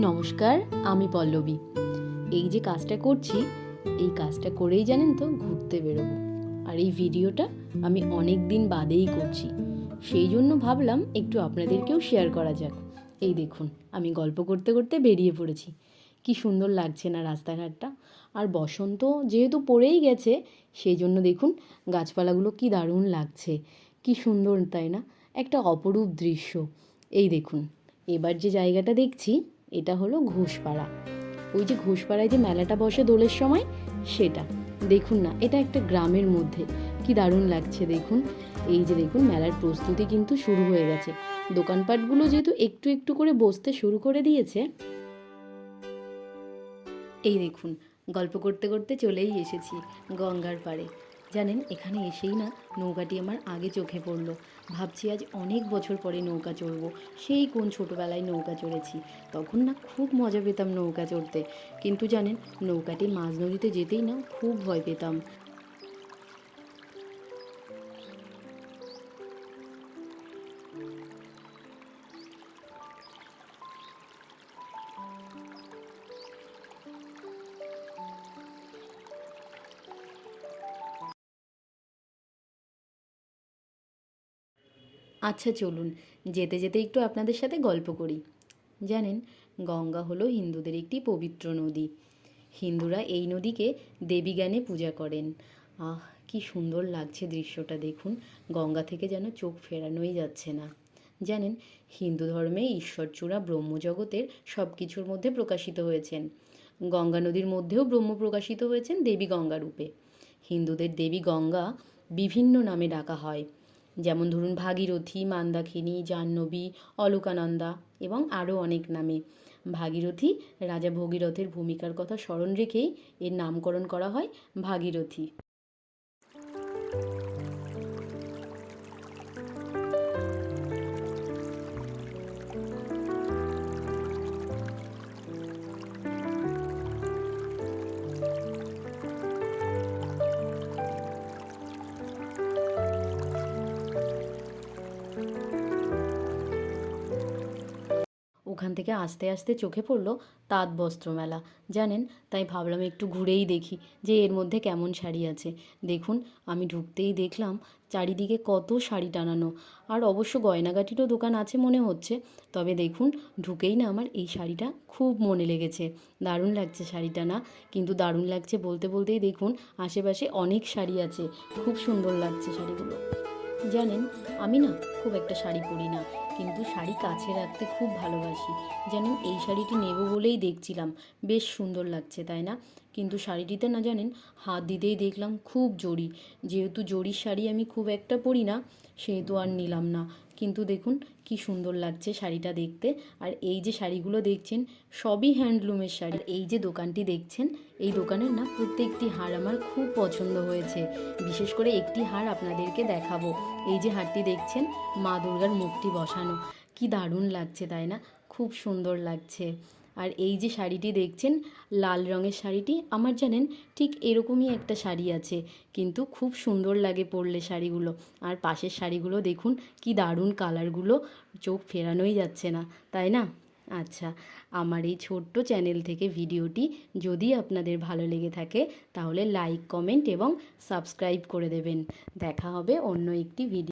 নমস্কার, আমি পল্লবী। এই যে কাজটা করছি, এই কাজটা করেই জানেন তো ঘুরতে বেরোবো। আর এই ভিডিওটা আমি অনেক দিন বাদেই করছি। সেই জন্য ভাবলাম একটু আপনাদেরকেও শেয়ার করা যাক। এই দেখুন, আমি গল্প করতে করতে বেরিয়ে পড়েছি। কি সুন্দর লাগছে না রাস্তাঘাটটা। আর বসন্ত যেহেতু পড়েই গেছে, সেই জন্য দেখুন গাছপালাগুলো কি দারুণ লাগছে। কি সুন্দর, তাই না? একটা অপরূপ দৃশ্য। এই দেখুন, এবার যে জায়গাটা দেখছি এটা হলো ঘোষপাড়া। ওই যে ঘোষপাড়ায় যে মেলাটা বসে দোলের সময়, সেটা। দেখুন না, এটা একটা গ্রামের মধ্যে। কি দারুণ লাগছে দেখুন। এই যে দেখুন, মেলার প্রস্তুতি কিন্তু শুরু হয়ে গেছে। দোকানপাটগুলো যেহেতু একটু একটু করে বসতে শুরু করে দিয়েছে, এই দেখুন, গল্প করতে করতে চলেই এসেছি গঙ্গার পাড়ে। জানেন, এখানে এসেই না নৌকাটি আমার আগে চোখে পড়ল। ভাবছি আজ অনেক বছর পরে নৌকা চড়ব। সেই কোন ছোটোবেলায় নৌকা চড়েছি। তখন না খুব মজা পেতাম নৌকা চড়তে। কিন্তু জানেন, নৌকাটি মাঝ নদীতে যেতেই না খুব ভয় পেতাম। আচ্ছা চলুন, যেতে যেতে একটু আপনাদের সাথে গল্প করি। জানেন, গঙ্গা হলো হিন্দুদের একটি পবিত্র নদী। হিন্দুরা এই নদীকে দেবী জ্ঞানে পূজা করেন। আহ, কি সুন্দর লাগছে দৃশ্যটা দেখুন। গঙ্গা থেকে যেন চোখ ফেরানোই যাচ্ছে না। জানেন, হিন্দু ধর্মে ঈশ্বরচূড়া ব্রহ্মজগতের সব কিছুর মধ্যে প্রকাশিত হয়েছেন। গঙ্গা নদীর মধ্যেও ব্রহ্ম প্রকাশিত হয়েছেন দেবী গঙ্গা রূপে। হিন্দুদের দেবী গঙ্গা বিভিন্ন নামে ডাকা হয়। যেমন ধরুন ভাগীরথী, মান্দাকিনী, জাহ্নবী, অলোকানন্দা এবং আরও অনেক নামে। ভাগীরথী রাজা ভগীরথের ভূমিকার কথা স্মরণ রেখেই এর নামকরণ করা হয় ভাগীরথী। ওখান থেকে আস্তে আস্তে চোখে পড়ল তাঁত বস্ত্র মেলা। জানেন, তাই ভাবলাম একটু ঘুরেই দেখি যে এর মধ্যে কেমন শাড়ি আছে। দেখুন, আমি ঢুকতেই দেখলাম চারিদিকে কত শাড়ি টানানো। আর অবশ্য গয়নাগাটিরও দোকান আছে মনে হচ্ছে। তবে দেখুন, ঢুকেই না আমার এই শাড়িটা খুব মনে লেগেছে। দারুণ লাগছে শাড়িটা না? কিন্তু দারুণ লাগছে বলতে বলতেই দেখুন, আশেপাশে অনেক শাড়ি আছে। খুব সুন্দর লাগছে শাড়িগুলো। জানেন, আমি না খুব একটা শাড়ি পরি না, কিন্তু শাড়ি কাছে রাখতে খুব ভালোবাসি। জানেন এই শাড়িটি নেব বলেই দেখছিলাম। বেশ সুন্দর লাগছে, তাই না? কিন্তু শাড়িটিতে না জানেন, হাত দিতেই দেখলাম খুব জড়ি যেহেতু জড়ির শাড়ি আমি খুব একটা পরি না, সেহেতু আর নিলাম না। কিন্তু দেখুন কি সুন্দর লাগছে শাড়িটা দেখতে। আর এই যে শাড়িগুলো দেখছেন, সবই হ্যান্ডলুমের শাড়ি। এই যে দোকানটি দেখছেন, এই দোকানের না প্রত্যেকটি হার আমার খুব পছন্দ হয়েছে। বিশেষ করে একটি হার আপনাদেরকে দেখাবো। এই যে হারটি দেখছেন, মা দুর্গার মুখটি বসানো। কি দারুণ লাগছে, তাই না? খুব সুন্দর লাগছে। আর এই যে শাড়িটি দেখছেন, লাল রঙের শাড়িটি, আমার জানেন ঠিক এরকমই একটা শাড়ি আছে, কিন্তু খুব সুন্দর লাগে পরলে শাড়িগুলো। আর পাশের শাড়িগুলো দেখুন, কি দারুণ কালারগুলো, চোখ ফেরানোই যাচ্ছে না, তাই না? আচ্ছা আমার এই ছোট্ট চ্যানেল থেকে ভিডিওটি যদি আপনাদের ভালো লেগে থাকে, তাহলে লাইক, কমেন্ট এবং সাবস্ক্রাইব করে দেবেন। দেখা হবে অন্য একটি ভিডিও